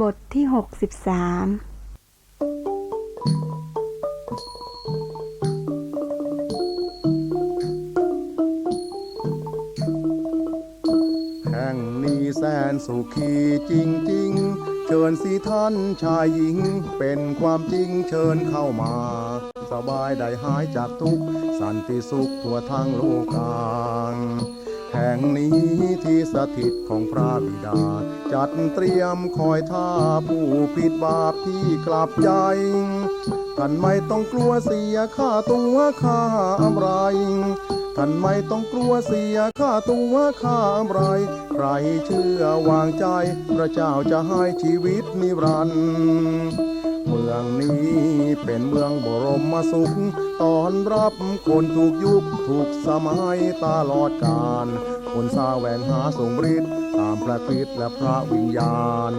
บทที่หกสิบสามแห่งนี้แสนสุขีจริงๆเชิญสิท่านชายหญิง เป็นความจริงเชิญเข้ามา สบายได้หายจากทุกสันติสุขทั่วทั้งโลกาง แห่งนี้ สถิตของพระบิดา จัดเตรียมคอยท่าผู้ผิดบาปที่กลับใจท่านไม่ต้องกลัวเสียค่าตัวค่าอะไรท่านไม่ต้องกลัวเสียค่าตัวค่าอะไร ใครเชื่อวางใจ พระเจ้าจะให้ชีวิตนิรันดร์ เมืองนี้เป็นเมืองบรมสุขตอนรับคนถูกยุคถูกสมัยตลอดกาลคนสาแหวงหาทรงฤทธิ์ตามพระคริสต์และพระวิญญาณ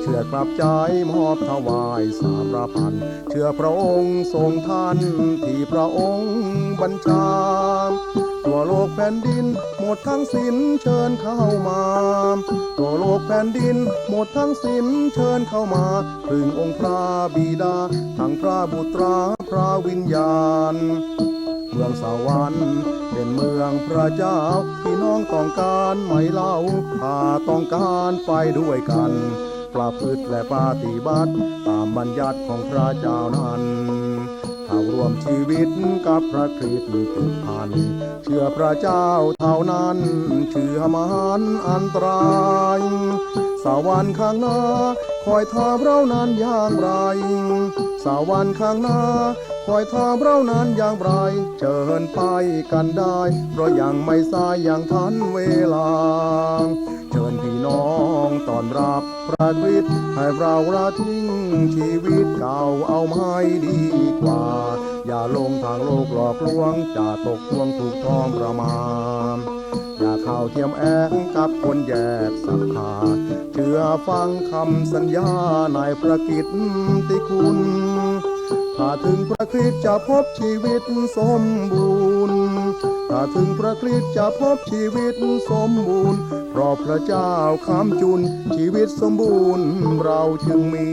เชื่อกลับใจมอบถวายสามระพัน เชื่อพระองค์ทรงท่านที่พระองค์บัญชา แผ่นดิน หมดทั้งสิ้นเชิญเข้ามาตัวโลกแผ่นดิน หมดทั้งสิ้นเชิญเข้ามาพึ่งองค์พระบิดา ทั้งพระบุตราพระวิญญาณ เมืองสวรรค์เป็นเมืองพระเจ้าพี่น้องต้องการไหมเล่าถ้าต้องการไปด้วยกันประพฤติและปฏิบัติ ตามบัญญัติของพระเจ้านั้น ถ้ารวมชีวิตกับพระคริสต์ผูกพัน เชื่อพระเจ้าเท่านั้นเชื่อมหันอันตรายสวรรค์ข้างหน้า คอยทาเรานั้นอย่างไร สวรรค์ข้างหน้า คอยทาเรานั้นอย่างไรเชิญไปกันได้ เพราะยังไม่สายอย่างทันเวลา อนรับพระคริสต์ให้เราละทิ้งชีวิตเก่าเอาไม่ดีกว่า อย่าลงทางโลกหลอกลวงจะตกทวงถูกทองประมาณอย่าเข้าเทียมแองกับคนแยกศรัทธาเชื่อฟังคำสัญญาในพระกิตติคุณถ้าถึงพระคริสต์จะพบชีวิตสมบูรณ์ถ้าถึงพระคริสต์จะพบชีวิตสมบูรณ์ เพราะพระเจ้าคำจุนชีวิตสมบูรณ์เราจึงมี